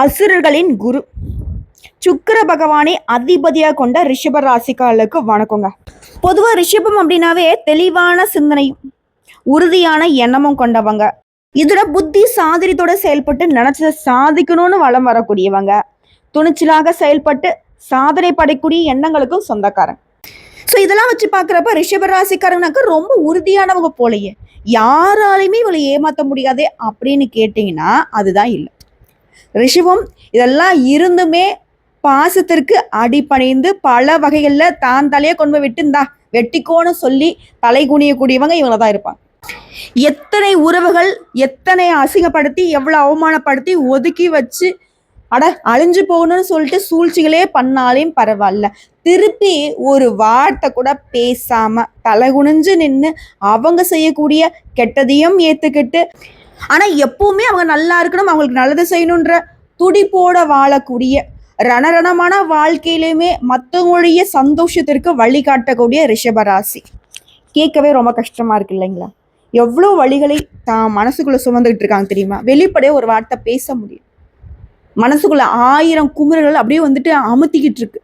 அசுரர்களின் குரு. சுக்கர பகவானை அதிபதியாக கொண்ட ரிஷப ராசிக்காரர்களுக்கு வணக்கங்க. பொதுவாக ரிஷபம் அப்படின்னாவே தெளிவான சிந்தனையும் உறுதியான எண்ணமும் கொண்டவங்க. இதோட புத்தி சாதிரியத்தோட செயல்பட்டு நினைச்சதை சாதிக்கணும்னு வளம் வரக்கூடியவங்க. துணிச்சலாக செயல்பட்டு சாதனை படைக்கூடிய எண்ணங்களுக்கும் சொந்தக்காரன் ஸோ இதெல்லாம் வச்சு பார்க்குறப்ப ரிஷப ராசிக்காரங்கனாக்க ரொம்ப உறுதியானவங்க போலயே. யாராலையுமே இவளை ஏமாற்ற முடியாதே அப்படின்னு கேட்டிங்கன்னா அதுதான் இல்லை. ரிஷிவும் இதெல்லாம் இருந்துமே பாசத்திற்கு அடிபணிந்து பல வகைகளில் தான் தலையை கொண்டு போய் விட்டு வெட்டிக்கோன்னு சொல்லி தலை குனியக்கூடியவங்க இவங்க தான் இருப்பாங்க. எத்தனை உறவுகள் எத்தனை அசிங்கப்படுத்தி எவ்வளோ அவமானப்படுத்தி ஒதுக்கி வச்சு அட அழிஞ்சு போகணும்னு சொல்லிட்டு சூழ்ச்சிகளே பண்ணாலையும் பரவாயில்ல. திருப்பி ஒரு வார்த்தை கூட பேசாம தலை குனிஞ்சு நின்று அவங்க செய்யக்கூடிய கெட்டதையும் ஏத்துக்கிட்டு ஆனால் எப்பவுமே அவங்க நல்லா இருக்கணும் அவங்களுக்கு நல்லது செய்யணுன்ற துடிப்போட வாழக்கூடிய ரணரணமான வாழ்க்கையிலுமே மற்றவங்களுடைய சந்தோஷத்திற்கு வழிகாட்டக்கூடிய ரிஷபராசி. கேட்கவே ரொம்ப கஷ்டமாக இருக்கு இல்லைங்களா? எவ்வளோ வழிகளை தான் மனசுக்குள்ளே சுமந்துக்கிட்டு இருக்காங்க தெரியுமா? வெளிப்படையே ஒரு வார்த்தை பேச முடியும். மனசுக்குள்ள ஆயிரம் குமுறுகள் அப்படியே வந்துட்டு அமுத்திக்கிட்டு இருக்கு.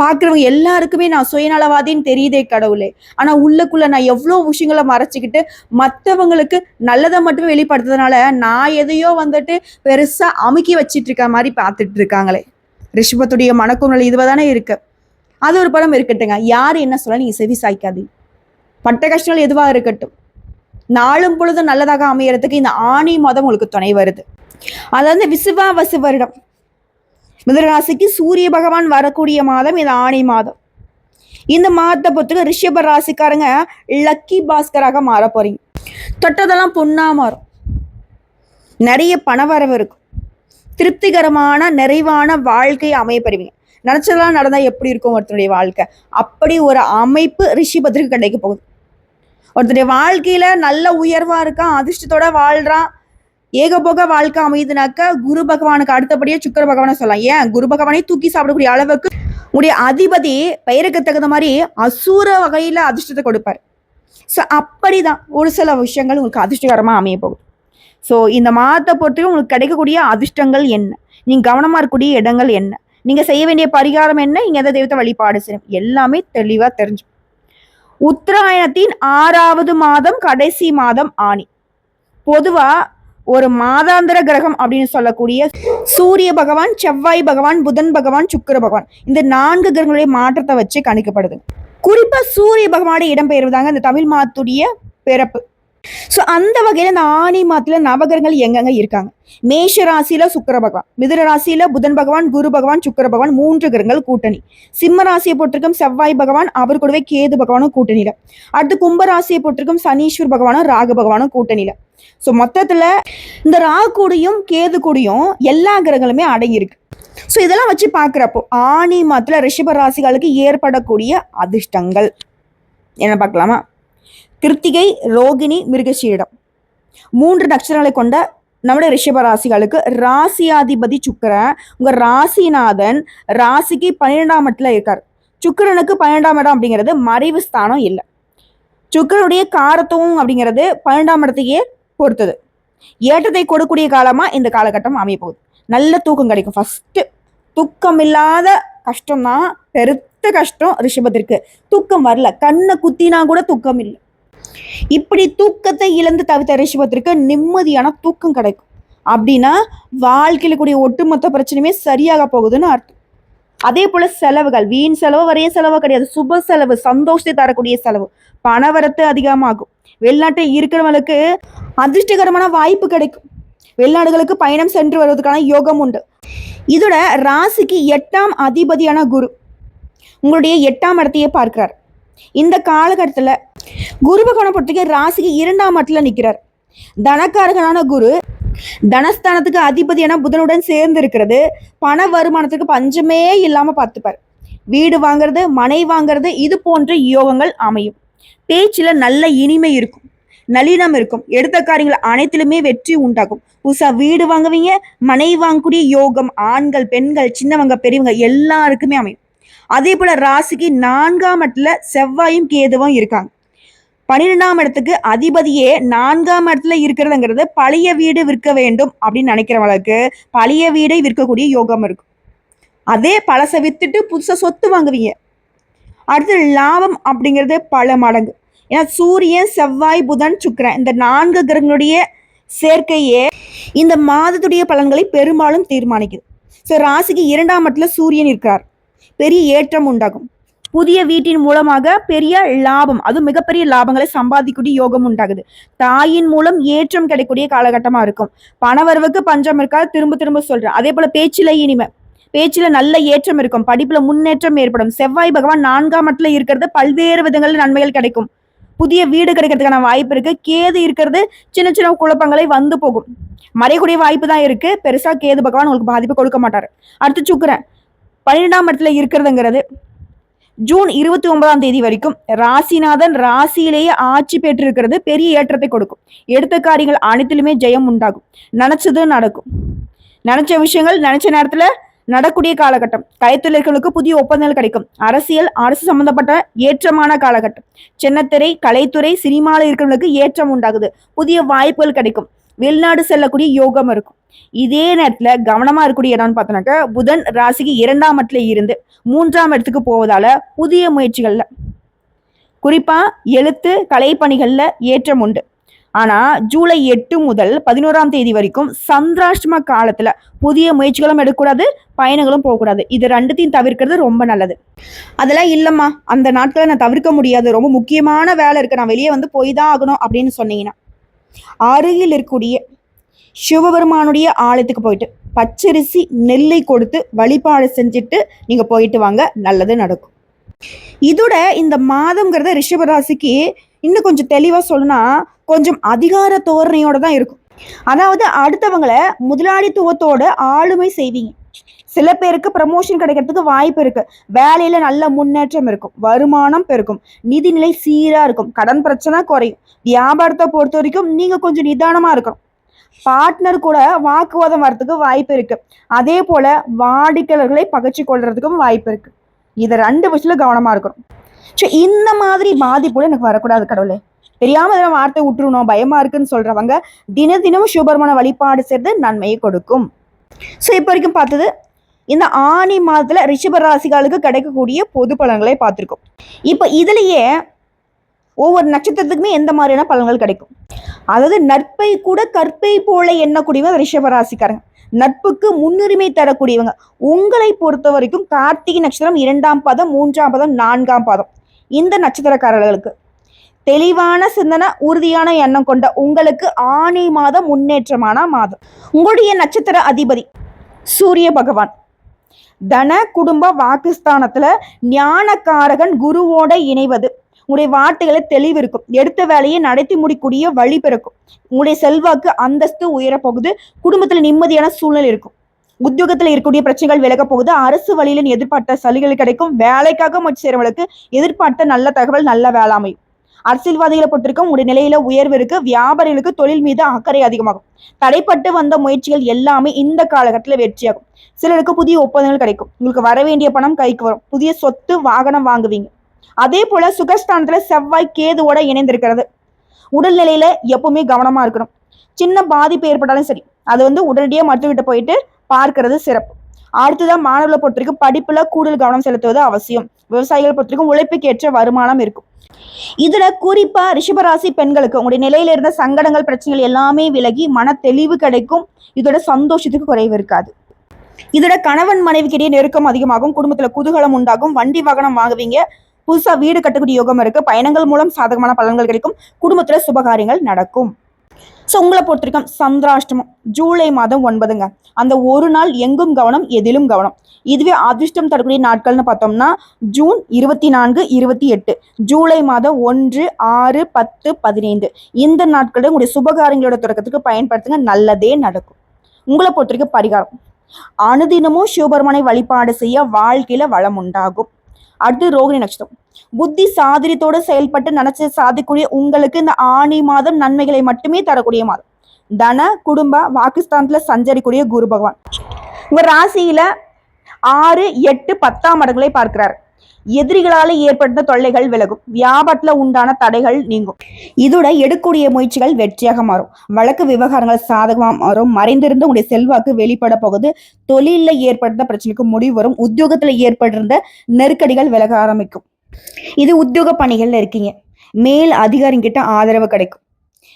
பார்க்குறவங்க எல்லாருக்குமே நான் சுயநலவாதின்னு தெரியுதே கடவுளே. ஆனால் உள்ளக்குள்ள நான் எவ்வளோ விஷயங்களை மறைச்சிக்கிட்டு மற்றவங்களுக்கு நல்லதை மட்டுமே வெளிப்படுத்துறதுனால நான் எதையோ வந்துட்டு பெருசாக அமுக்கி வச்சிட்டு இருக்க மாதிரி பார்த்துட்டு இருக்காங்களே ரிஷபத்துடைய மனக்குமுறல் இதுவாக தானே இருக்கு. அது ஒரு படம் இருக்கட்டுங்க. யார் என்ன சொல்ல நீங்கள் செவி சாய்க்காதீங்க. பட்ட கஷ்டங்கள் எதுவாக இருக்கட்டும். நாளும் பொழுதும் நல்லதாக அமையறதுக்கு இந்த ஆணி மதம் உங்களுக்கு துணை வருது. அதாவது விசுவாவசு வருடம். மிதனராசிக்கு சூரிய பகவான் வரக்கூடிய மாதம் இது ஆணி மாதம். இந்த மாதத்தை பொறுத்துக்கு ரிஷப ராசிக்காரங்க லக்கி பாஸ்கராக மாற போறீங்க. தொட்டதெல்லாம் பொண்ணா மாறும். நிறைய பணவரவு இருக்கும். திருப்திகரமான நிறைவான வாழ்க்கை அமையப்பெறுவீங்க. நினச்சதெல்லாம் நடந்தால் எப்படி இருக்கும் ஒருத்தருடைய வாழ்க்கை? அப்படி ஒரு அமைப்பு ரிஷிபத்திற்கு கிடைக்க போகுது. ஒருத்தருடைய வாழ்க்கையில நல்ல உயர்வா இருக்கான் அதிர்ஷ்டத்தோட வாழ்றான் ஏகபோக வாழ்க்கை அமையுதுனாக்க குரு பகவானுக்கு அடுத்தபடியே சுக்கர பகவானை சொல்லலாம். ஏன்? குரு பகவானே தூக்கி சாப்பிடக்கூடிய அளவுக்கு உடைய அதிபதி பெயருக்கு தகுந்த மாதிரி அசூர வகையில அதிர்ஷ்டத்தை கொடுப்பார். ஸோ அப்படிதான். ஒரு சில விஷயங்கள் உங்களுக்கு அதிர்ஷ்டகரமாக அமைய போகுது. ஸோ இந்த மாதத்தை பொறுத்தவரை உங்களுக்கு கிடைக்கக்கூடிய அதிர்ஷ்டங்கள் என்ன? நீங்கள் கவனமாக இருக்கக்கூடிய இடங்கள் என்ன? நீங்கள் செய்ய வேண்டிய பரிகாரம் என்ன? நீங்கள் எந்த தெய்வத்தை வழிபாடு செய்யணும்? எல்லாமே தெளிவாக தெரிஞ்சு உத்தராயணத்தின் ஆறாவது மாதம் கடைசி மாதம் ஆணி. பொதுவாக ஒரு மாதாந்திர கிரகம் அப்படின்னு சொல்லக்கூடிய சூரிய பகவான் செவ்வாய் பகவான் புதன் பகவான் சுக்கிர பகவான். இந்த நான்கு கிரகங்களுடைய மாற்றத்தை வச்சு கணிக்கப்படுது. குறிப்பா சூரிய பகவானுடைய இடம்பெயர்வுதாங்க இந்த தமிழ் மாத்துடைய பிறப்பு. ஸோ அந்த வகையில் இந்த ஆணி மாதத்தில் நவகிரகங்கள் எங்கெங்க இருக்காங்க? மேஷ ராசியில சுக்கிர பகவான் மிதுர ராசியில புதன் பகவான் குரு பகவான் சுக்கர பகவான் மூன்று கிரகங்கள் கூட்டணி. சிம்ம ராசியை போட்டிருக்கும் செவ்வாய் பகவான் அவர் கூடவே கேது பகவானும் கூட்டணியில. அடுத்து கும்ப ராசியை போட்டிருக்கும் சனீஸ்வர் பகவானும் ராகு பகவானும் கூட்டணியில. ஸோ மொத்தத்துல இந்த ராகு கூடியும் கேது கூடியும் எல்லா கிரகங்களுமே அடங்கியிருக்கு. ஸோ இதெல்லாம் வச்சு பார்க்குறப்போ ஆணி மாதத்தில் ரிஷப ராசிகளுக்கு ஏற்படக்கூடிய அதிர்ஷ்டங்கள். என்ன பார்க்கலாமா? கிருத்திகை ரோகிணி மிருகசீடம் மூன்று நட்சத்திரங்களை கொண்ட நம்முடைய ரிஷப ராசிகளுக்கு ராசியாதிபதி சுக்கரன். உங்க ராசிநாதன் ராசிக்கு பன்னிரெண்டாம் இடத்துல இருக்கார். சுக்கிரனுக்கு பன்னெண்டாம் இடம் அப்படிங்கிறது மறைவு ஸ்தானம் இல்லை. சுக்கரனுடைய காரத்துவம் அப்படிங்கிறது பன்னெண்டாம் இடத்தையே பொறுத்தது. ஏற்றத்தை கொடுக்கக்கூடிய காலமாக இந்த காலகட்டம் அமைய போகுது நல்ல தூக்கம் கிடைக்கும். ஃபஸ்ட்டு தூக்கம் இல்லாத கஷ்டம்தான் பெருத்த கஷ்டம் ரிஷபத்திற்கு. தூக்கம் வரல. கண்ணை குத்தினா கூட தூக்கம் இல்லை. இப்படி தூக்கத்தை இழந்து தவித்த ரிஷபத்திற்கு நிம்மதியான தூக்கம் கிடைக்கும். அப்படின்னா வாழ்க்கையில் கூடிய ஒட்டுமொத்த பிரச்சனையுமே சரியாக போகுதுன்னு அர்த்தம். அதே போல செலவுகள் வீண் செலவு வரைய செலவு கிடையாது. சுப செலவு சந்தோஷத்தை தரக்கூடிய செலவு. பணவரத்து அதிகமாகும். வெளிநாட்டில் இருக்கிறவங்களுக்கு அதிர்ஷ்டகரமான வாய்ப்பு கிடைக்கும். வெளிநாடுகளுக்கு பயணம் சென்று வருவதற்கான யோகம் உண்டு. இதோட ராசிக்கு எட்டாம் அதிபதியான குரு உங்களுடைய எட்டாம் இடத்தையே பார்க்கிறார். இந்த காலகட்டத்தில் குரு பகவானை பொறுத்தவரைக்கும் ராசிக்கு இரண்டாம் இடத்துல நிற்கிறார் தனக்காரகனான குரு தனஸ்தானத்துக்கு அதிபதியான புதனுடன் சேர்ந்து இருக்கிறது பண வருமானத்துக்கு பஞ்சமே இல்லாமல் பார்த்துப்பார். வீடு வாங்குறது மனை வாங்குறது இது போன்ற யோகங்கள் அமையும். பேச்சில் நல்ல இனிமை இருக்கும் நளினம் இருக்கும். எடுத்த காரியங்கள் அனைத்திலுமே வெற்றி உண்டாகும். புதுசா வீடு வாங்குவீங்க மனை வாங்கக்கூடிய யோகம் ஆண்கள் பெண்கள் சின்னவங்க பெரியவங்க எல்லாருக்குமே அமையும். அதே போல ராசிக்கு நான்காம் இடத்துல செவ்வாயும் கேதுவும் இருக்காங்க. பன்னிரெண்டாம் இடத்துக்கு அதிபதியே நான்காம் இடத்துல இருக்கிறதுங்கிறது பழைய வீடு விற்க வேண்டும் அப்படின்னு நினைக்கிறவங்களுக்கு பழைய வீடை விற்கக்கூடிய யோகம் இருக்கும். அதே பழசை வித்துட்டு புதுசாக சொத்து வாங்குவீங்க. அடுத்து லாபம் அப்படிங்கிறது பல மடங்கு. ஏன்னா சூரியன் செவ்வாய் புதன் சுக்கரன் இந்த நான்கு கிரகங்களுடைய சேர்க்கையே இந்த மாதத்துடைய பலன்களை பெரும்பாலும் தீர்மானிக்குது. ஸோ ராசிக்கு இரண்டாம் இடத்துல சூரியன் இருக்கிறார். பெரிய ஏற்றம் உண்டாகும். புதிய வீட்டின் மூலமாக பெரிய லாபம் அது மிகப்பெரிய லாபங்களை சம்பாதிக்கக்கூடிய யோகம் உண்டாகுது. தாயின் மூலம் ஏற்றம் கிடைக்கக்கூடிய காலகட்டமா இருக்கும். பணவரவுக்கு பஞ்சம் இருக்காது திரும்ப திரும்ப சொல்றேன். அதே போல பேச்சில இனிமை. பேச்சில் நல்ல ஏற்றம் இருக்கும். படிப்புல முன்னேற்றம் ஏற்படும். செவ்வாய் பகவான் நான்காம் இடத்துல இருக்கிறது பல்வேறு விதங்களில் நன்மைகள் கிடைக்கும். புதிய வீடு கிடைக்கிறதுக்கான வாய்ப்பு இருக்கு. கேது இருக்கிறது சின்ன சின்ன குழப்பங்களை வந்து போகும். மறையக்கூடிய வாய்ப்பு தான் இருக்கு. பெருசா கேது பகவான் உங்களுக்கு பாதிப்பு கொடுக்க மாட்டார். அடுத்து சுக்கரன். பன்னிரெண்டாம் இடத்துல இருக்கிறதுங்கிறது ஜூன் இருபத்தி ஒன்பதாம் தேதி வரைக்கும் ராசிநாதன் ராசியிலேயே ஆட்சி பெற்றிருக்கிறது பெரிய ஏற்றத்தை கொடுக்கும். எடுத்த காரியங்கள் அனைத்திலுமே ஜெயம் உண்டாகும். நினைச்சது நடக்கும். நினைச்ச விஷயங்கள் நினைச்ச நேரத்துல நடக்கூடிய காலகட்டம். கலைத்துறைகளுக்கு இருக்கிறவங்களுக்கு புதிய ஒப்பந்தங்கள் கிடைக்கும். அரசியல் அரசு சம்பந்தப்பட்ட ஏற்றமான காலகட்டம். சின்னத்திரை கலைத்துறை சினிமாவில் இருக்கிறவங்களுக்கு ஏற்றம் உண்டாகுது. புதிய வாய்ப்புகள் கிடைக்கும். வெளிநாடு செல்லக்கூடிய யோகம் இருக்கும். இதே நேரத்துல கவனமா இருக்கக்கூடிய இடம்னு பார்த்தோம்னாக்க புதன் ராசிக்கு இரண்டாம் இடத்துல இருந்து மூன்றாம் இடத்துக்கு போவதால புதிய முயற்சிகள்ல குறிப்பா எழுத்து கலைப்பணிகள்ல ஏற்றம் உண்டு. ஆனா ஜூலை எட்டு முதல் பதினோராம் தேதி வரைக்கும் சந்திராஷ்டம காலத்துல புதிய முயற்சிகளும் எடுக்கக்கூடாது பயணங்களும் போகக்கூடாது. இது ரெண்டுத்தையும் தவிர்க்கிறது ரொம்ப நல்லது. அதெல்லாம் இல்லைம்மா. அந்த நாட்களை நான் தவிர்க்க முடியாது. ரொம்ப முக்கியமான வேலை இருக்கு. நான் வெளியே வந்து போய் தான் ஆகணும் அப்படின்னு சொன்னீங்கன்னா. அருகில் இருக்கக்கூடிய சிவபெருமானுடைய ஆலயத்துக்கு போயிட்டு பச்சரிசி நெல்லை கொடுத்து வழிபாடு செஞ்சுட்டு நீங்க போயிட்டு வாங்க நல்லது நடக்கும். இதோட இந்த மாதம்ங்கிறத ரிஷபராசிக்கு இன்னும் கொஞ்சம் தெளிவா சொல்லணும்னா கொஞ்சம் அதிகார தோரணையோட தான் இருக்கும். அதாவது அடுத்தவங்களை முதலாளித்துவத்தோட ஆளுமை செய்வீங்க. சில பேருக்கு ப்ரமோஷன் கிடைக்கிறதுக்கு வாய்ப்பு இருக்கு. வேலையில நல்ல முன்னேற்றம் இருக்கும். வருமானம் பெருக்கும். நிதிநிலை சீரா இருக்கும். கடன் பிரச்சனை குறையும். வியாபாரத்தை பொறுத்த வரைக்கும் நீங்க கொஞ்சம் நிதானமா இருக்கணும். பார்ட்னர் கூட வாக்குவாதம் வரதுக்கு வாய்ப்பு இருக்கு. அதே போல வாடிக்கையாளர்களை பகச்சு கொள்றதுக்கும் வாய்ப்பு இருக்கு. இதை ரெண்டு விஷயத்துல கவனமா இருக்கணும். ஸோ இந்த மாதிரி பாதிப்புல எனக்கு வரக்கூடாது கடவுளே. தெரியாம இதெல்லாம் வார்த்தை விட்டுருணும் பயமா இருக்குன்னு சொல்றவங்க தின தினமும் சுபர்மான வழிபாடு செய்து நன்மையை கொடுக்கும். ஸோ இப்போ வரைக்கும் பார்த்தது இந்த ஆணி மாதத்தில் ரிஷப ராசிகளுக்கு கிடைக்கக்கூடிய பொது பலன்களை பார்த்துருக்கோம். இப்போ இதுலேயே ஒவ்வொரு நட்சத்திரத்துக்குமே எந்த மாதிரியான பலன்கள் கிடைக்கும்? அதாவது நட்பை கூட கற்பை போல எண்ணக்கூடியவங்க ரிஷப ராசிக்காரங்க நட்புக்கு முன்னுரிமை தரக்கூடியவங்க. உங்களை பொறுத்த வரைக்கும் கார்த்திகை நட்சத்திரம் இரண்டாம் பாதம் மூன்றாம் பாதம் நான்காம் பாதம். இந்த நட்சத்திரக்காரர்களுக்கு. தெளிவான சிந்தனை உறுதியான எண்ணம் கொண்ட உங்களுக்கு ஆணி மாதம் முன்னேற்றமான மாதம். உங்களுடைய நட்சத்திர அதிபதி சூரிய பகவான். தன குடும்ப வாக்குஸ்தானத்துல ஞானக்காரகன் குருவோட இணைவது. உங்களுடைய வார்த்தைகளை தெளிவு இருக்கும். எடுத்த வேலையை நடத்தி முடிக்கூடிய வழி பிறக்கும். உங்களுடைய செல்வாக்கு அந்தஸ்து உயரப்போகுது குடும்பத்தில் நிம்மதியான சூழ்நிலை இருக்கும். உத்தியோகத்தில் இருக்கக்கூடிய பிரச்சனைகள் விலக போகுது. அரசு வழியில் எதிர்பார்த்த சலுகைகள் கிடைக்கும். வேலைக்காக முயற்சி செய்கிறவங்களுக்கு எதிர்பார்த்த நல்ல தகவல் நல்ல வேளாமை அரசியல்வாதிகளை பொறுத்திருக்கும் உங்களுடைய நிலையில உயர்வு இருக்கு. வியாபாரிகளுக்கு தொழில் மீது அக்கறை அதிகமாகும். தடைப்பட்டு வந்த முயற்சிகள் எல்லாமே இந்த காலகட்டத்தில் வெற்றியாகும். சிலருக்கு புதிய ஒப்பந்தங்கள் கிடைக்கும். உங்களுக்கு வர வேண்டிய பணம் கைக்கு வரும். புதிய சொத்து வாகனம் வாங்குவீங்க. அதே போல சுகஸ்தானத்துல செவ்வாய் கேதுவோட இணைந்திருக்கிறது. உடல்நிலையில எப்பவுமே கவனமா இருக்கணும். சின்ன பாதிப்பு ஏற்பட்டாலும் சரி அது வந்து உடனடியாக விட்டு போயிட்டு பார்க்கறது சிறப்பு. அடுத்ததான் மாணவர்களை பொறுத்தவரைக்கும் படிப்புல கூடுதல் கவனம் செலுத்துவது அவசியம். விவசாயிகள் பொறுத்தவரைக்கும் உழைப்புக்கு ஏற்ற வருமானம் இருக்கும். இதுல குறிப்பா ரிஷபராசி பெண்களுக்கு உங்களுடைய நிலையில இருந்த சங்கடங்கள் பிரச்சனைகள் எல்லாமே விலகி மன தெளிவு கிடைக்கும். இதோட சந்தோஷத்துக்கு குறைவு இருக்காது. இதோட கணவன் மனைவிக்கிடையே நெருக்கம் அதிகமாகும். குடும்பத்துல குதூகலம் உண்டாகும். வண்டி வாகனம் வாங்குவீங்க. புதுசா வீடு கட்டக்கூடிய யோகம் இருக்கு. பயணங்கள் மூலம் சாதகமான பலன்கள் கிடைக்கும். குடும்பத்துல சுபகாரியங்கள் நடக்கும். ஸோ உங்களை பொறுத்த வரைக்கும் சந்திராஷ்டமம் ஜூலை மாதம் ஒன்பதுங்க. அந்த ஒரு நாள் எங்கும் கவனம் எதிலும் கவனம். இதுவே அதிர்ஷ்டம் தரக்கூடிய நாட்கள்னு பார்த்தோம்னா ஜூன் இருபத்தி நான்கு இருபத்தி எட்டு. ஜூலை மாதம் ஒன்று ஆறு பத்து பதினைந்து. இந்த நாட்களில் உங்களுடைய சுபகாரியங்களோட தொடக்கத்துக்கு பயன்படுத்துங்க நல்லதே நடக்கும். உங்களை பொறுத்த வரைக்கும் பரிகாரம். அனுதினமும் சிவபெருமானை வழிபாடு செய்ய வாழ்க்கையில் வளம் உண்டாகும். அடுத்து ரோகிணி நட்சத்திரம். புத்தி சாதிரியத்தோடு செயல்பட்டு நினைச்சு சாதிக்கூடிய உங்களுக்கு இந்த ஆணி மாதம் நன்மைகளை மட்டுமே தரக்கூடிய மாதம். தன குடும்ப பாகிஸ்தான்ல சஞ்சரிக்கூடிய குரு பகவான். உங்க ராசியில ஆறு எட்டு பத்தாம் இடங்களை பார்க்கிறார். எதிரிகளால ஏற்பட்ட தொல்லைகள் விலகும். வியாபாரத்துல உண்டான தடைகள் நீங்கும். இதோட எடுக்கூடிய முயற்சிகள் வெற்றியாக மாறும். வழக்கு விவகாரங்கள் சாதகமா மாறும். மறைந்திருந்த உங்களுடைய செல்வாக்கு வெளிப்பட போகுது. தொழில ஏற்பட்ட பிரச்சனைக்கு முடிவு வரும். உத்தியோகத்துல ஏற்பட்டிருந்த நெருக்கடிகள் விலக ஆரம்பிக்கும். இது உத்தியோக பணிகள்ல இருக்கீங்க. மேல் அதிகாரிங்கிட்ட ஆதரவு கிடைக்கும்.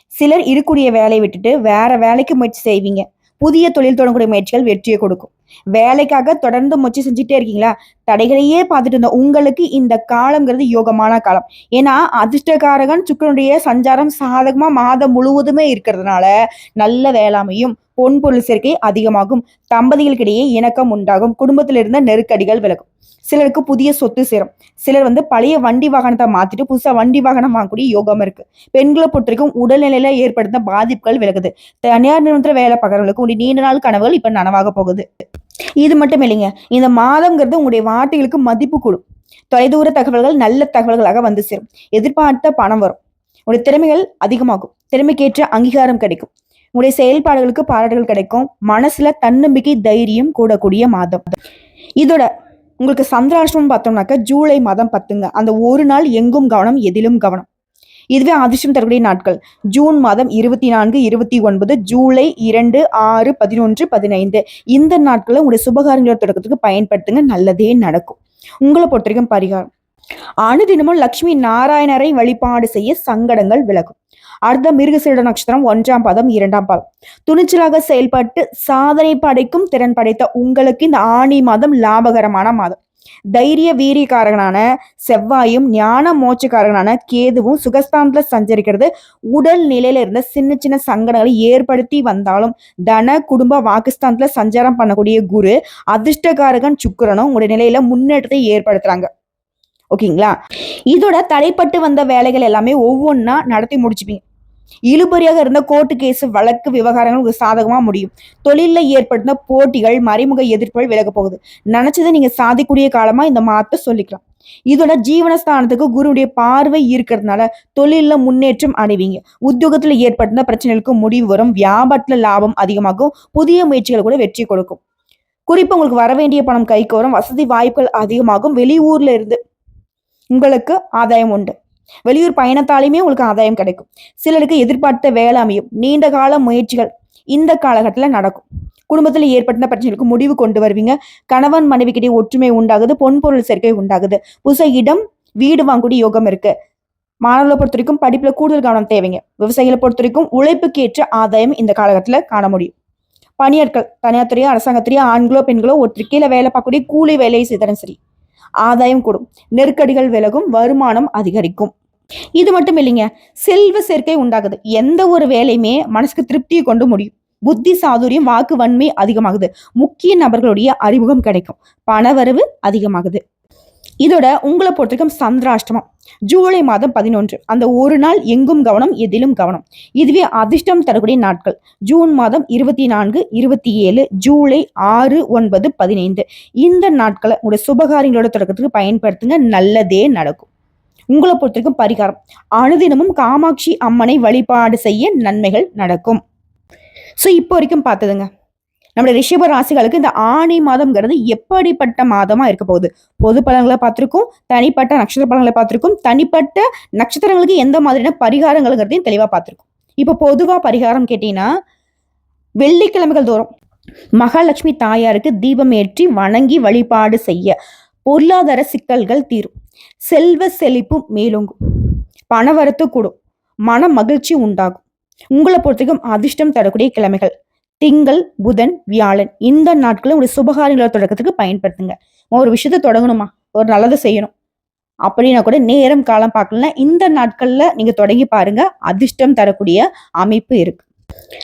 சிலர் இருக்கக்கூடிய வேலையை விட்டுட்டு வேற வேலைக்கு முயற்சி செய்வீங்க. புதிய தொழில் தொடங்கக்கூடிய முயற்சிகள் வெற்றியை கொடுக்கும். வேலைக்காக தொடர்ந்து முயற்சி செஞ்சுட்டே இருக்கீங்களா? தடைகளையே பார்த்துட்டு இருந்தோம் உங்களுக்கு இந்த காலம்ங்கிறது யோகமான காலம். ஏன்னா அதிர்ஷ்டகாரகன் சுக்கரனுடைய சஞ்சாரம் சாதகமா மாதம் முழுவதுமே இருக்கிறதுனால நல்ல வேளாமையும் பொன் பொருள் சேர்க்கை அதிகமாகும். தம்பதிகளுக்கிடையே இணக்கம் உண்டாகும். குடும்பத்தில் இருந்த நெருக்கடிகள் விலகும். சிலருக்கு புதிய சொத்து சேரும். சிலர் வந்து பழைய வண்டி வாகனத்தை மாத்திட்டு புதுசா வண்டி வாகனம் வாங்கக்கூடிய யோகம் இருக்கு. பெண்களை பொறுத்த வரைக்கும் உடல்நிலையில ஏற்படுத்த பாதிப்புகள் விலகுது. தனியார் நிறுவனத்துல வேலை பார்க்கறவங்களுக்கு உங்களுடைய நீண்ட நாள் கனவுகள் இப்ப நனவாக போகுது. இது மட்டும் இல்லைங்க. இந்த மாதம்ங்கிறது உங்களுடைய வார்த்தைகளுக்கு மதிப்பு கூடும். தொலைதூர தகவல்கள் நல்ல தகவல்களாக வந்து சேரும். எதிர்பார்த்த பணம் வரும். உங்களுடைய திறமைகள் அதிகமாகும். திறமைக்கேற்ற அங்கீகாரம் கிடைக்கும். உங்களுடைய செயல்பாடுகளுக்கு பாராட்டுகள் கிடைக்கும். மனசுல தன்னம்பிக்கை தைரியம் கூடக்கூடிய மாதம். இதோட உங்களுக்கு சந்திராஷ்டமம் பார்த்தோம்னாக்க ஜூலை மாதம் பத்துங்க. அந்த ஒரு நாள் எங்கும் கவனம் எதிலும் கவனம். இதுவே அதிர்ஷ்டம் தரக்கூடிய நாட்கள். ஜூன் மாதம் இருபத்தி நான்கு இருபத்தி ஒன்பது ஜூலை இரண்டு ஆறு பதினொன்று பதினைந்து. இந்த நாட்களை உங்களுடைய சுபகாரியங்களோட தொடக்கத்துக்கு பயன்படுத்துங்க. நல்லதே நடக்கும். உங்களை பொறுத்த வரைக்கும் பரிகாரம். அனுதினமும் லட்சுமி நாராயணரை வழிபாடு செய்ய சங்கடங்கள் விலகும். அடுத்த மிருகசீட நட்சத்திரம் ஒன்றாம் பாதம் இரண்டாம் பாதம். துணிச்சலாக செயல்பட்டு சாதனை படைக்கும் திறன் படைத்த உங்களுக்கு இந்த ஆணி மாதம் லாபகரமான மாதம். தைரிய வீரியக்காரகனான செவ்வாயும் ஞான மோச்சக்காரகனான கேதுவும் சுகஸ்தானத்துல சஞ்சரிக்கிறது. உடல் நிலையில இருந்த சின்ன சின்ன சங்கடங்களை ஏற்படுத்தி வந்தாலும் தன குடும்ப வாக்குஸ்தானத்துல சஞ்சாரம் பண்ணக்கூடிய குரு அதிர்ஷ்டகாரகன் சுக்கிரனும் உங்களுடைய நிலையில முன்னேற்றத்தை ஏற்படுத்துறாங்க. ஓகேங்களா? இதோட தடைப்பட்டு வந்த வேலைகள் எல்லாமே ஒவ்வொன்றா நடத்தி முடிச்சுப்பீங்க. இழுபறியாக இருந்த கோர்ட்டு கேஸ் வழக்கு விவகாரங்கள் உங்களுக்கு சாதகமா முடியும். தொழிலில் ஏற்படுத்த போட்டிகள் மறைமுக எதிர்ப்புகள் விலக போகுது. நினைச்சதை நீங்க சாதிக்கூடிய காலமா இந்த மாத்த சொல்லிக்கலாம். இதோட ஜீவனஸ்தானத்துக்கு குருவுடைய பார்வை இருக்கிறதுனால தொழில முன்னேற்றம் அடைவீங்க. உத்தியோகத்துல ஏற்பட்ட பிரச்சனைகளுக்கு முடிவு வரும். வியாபாரத்துல லாபம் அதிகமாகும். புதிய முயற்சிகள் கூட வெற்றி கொடுக்கும். குறிப்பு உங்களுக்கு வர வேண்டிய பணம் கைக்கு வரும். வசதி வாய்ப்புகள் அதிகமாகும். வெளியூர்ல இருந்து உங்களுக்கு ஆதாயம் உண்டு. வெளியூர் பயணத்தாலையுமே உங்களுக்கு ஆதாயம் கிடைக்கும். சிலருக்கு எதிர்பார்த்த வேலை அமையும். நீண்ட கால முயற்சிகள் இந்த காலகட்டத்தில் நடக்கும். குடும்பத்தில் ஏற்பட்ட பிரச்சனைகளுக்கு முடிவு கொண்டு வருவீங்க. கணவன் மனைவிக்கிட்டே ஒற்றுமை உண்டாகுது. பொன்பொருள் சேர்க்கை உண்டாகுது. புதுச இடம் வீடு வாங்கக்கூடிய யோகம் இருக்கு. மாணவர்களை பொறுத்த வரைக்கும் படிப்புல கூடுதல் கவனம் தேவைங்க. விவசாயிகளை பொறுத்த வரைக்கும் உழைப்புக்கு ஏற்ற ஆதாயம் இந்த காலகட்டத்தில் காண முடியும். பணியாட்கள் தனியார் துறையோ அரசாங்கத்துறையோ ஆண்களோ பெண்களோ ஒருத்தர் கீழே வேலை பார்க்கக்கூடிய கூலி வேலையை செய்தாலும் சரி. ஆதாயம் கூடும். நெருக்கடிகள் விலகும் வருமானம் அதிகரிக்கும். இது மட்டும் இல்லைங்க செல்வ சேர்க்கை உண்டாகுது. எந்த ஒரு வேலையுமே மனசுக்கு திருப்தியை கொண்டு முடியும். புத்தி சாதுரியம் வாக்கு வன்மை அதிகமாகுது. முக்கிய நபர்களுடைய அறிமுகம் கிடைக்கும். பணவரவு அதிகமாகுது. இதோட உங்களை பொறுத்திருக்கும் சந்திராஷ்டமம். ஜூலை மாதம் பதினொன்று. அந்த ஒரு நாள் எங்கும் கவனம் எதிலும் கவனம். இதுவே அதிர்ஷ்டம் தரக்கூடிய நாட்கள். ஜூன் மாதம் இருபத்தி நான்கு இருபத்தி ஏழு ஜூலை ஆறு ஒன்பது பதினைந்து. இந்த நாட்களை உங்களுடைய சுபகாரியங்களோட தொடக்கத்துக்கு பயன்படுத்துங்க. நல்லதே நடக்கும். உங்களை பொறுத்தவரைக்கும் பரிகாரம். அனுதினமும் காமாட்சி அம்மனை வழிபாடு செய்ய நன்மைகள் நடக்கும். ஸோ இப்போ வரைக்கும் பார்த்ததுங்க. நம்முடைய ரிஷப ராசிகளுக்கு இந்த ஆணி மாதம்ங்கிறது எப்படிப்பட்ட மாதமா இருக்க போகுது? பொது பலன்களை பார்த்துருக்கோம் தனிப்பட்ட நட்சத்திர பலன்களை பார்த்துருக்கோம் தனிப்பட்ட நட்சத்திரங்களுக்கு எந்த மாதிரியான பரிகாரங்கள்ங்கிறதையும் தெளிவாக பார்த்துருக்கோம். இப்போ பொதுவாக பரிகாரம் கேட்டீங்கன்னா வெள்ளிக்கிழமைகள் தோறும் மகாலட்சுமி தாயாருக்கு தீபம் ஏற்றி வணங்கி வழிபாடு செய்ய பொருளாதார சிக்கல்கள் தீரும். செல்வ செழிப்பு மேலோங்கும். பணவரத்து கூடும். மன மகிழ்ச்சி உண்டாகும். உங்களை பொறுத்தவரைக்கும் அதிர்ஷ்டம் தரக்கூடிய கிழமைகள். திங்கள் புதன் வியாழன். இந்த நாட்களை உங்களுடைய சுபகாரியங்களை தொடக்கத்துக்கு பயன்படுத்துங்க. ஒரு விஷயத்த தொடங்கணுமா? ஒரு நல்லதை செய்யணும். அப்படின்னா கூட நேரம் காலம் பார்க்கலன்னா இந்த நாட்கள்ல நீங்க தொடங்கி பாருங்க. அதிர்ஷ்டம் தரக்கூடிய அமைப்பு இருக்கு.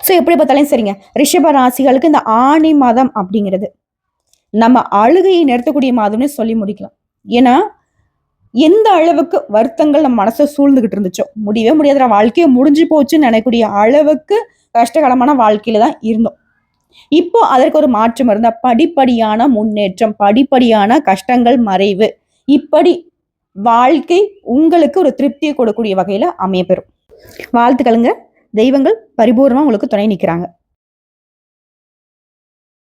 ஸோ எப்படி பார்த்தாலும் சரிங்க. ரிஷப ராசிகளுக்கு இந்த ஆணி மாதம் அப்படிங்கிறது நம்ம அழுகையை நிறுத்தக்கூடிய மாதம்னு சொல்லி முடிக்கலாம். ஏன்னா எந்த அளவுக்கு வருத்தங்கள் நம்ம மனசை சூழ்ந்துகிட்டு இருந்துச்சோ முடியவே முடியாத. வாழ்க்கையை முடிஞ்சு போச்சுன்னு நினைக்கக்கூடிய அளவுக்கு கஷ்டகரமான வாழ்க்கையில தான் இருந்தோம். இப்போ அதற்கு ஒரு மாற்றம் இருந்தால் படிப்படியான முன்னேற்றம் படிப்படியான கஷ்டங்கள் மறைவு இப்படி வாழ்க்கை உங்களுக்கு ஒரு திருப்தியை கொடுக்கக்கூடிய வகையில் அமையப்பெறும். வாழ்த்துக்களுங்க. தெய்வங்கள் பரிபூர்ணமாக உங்களுக்கு துணை நிற்கிறாங்க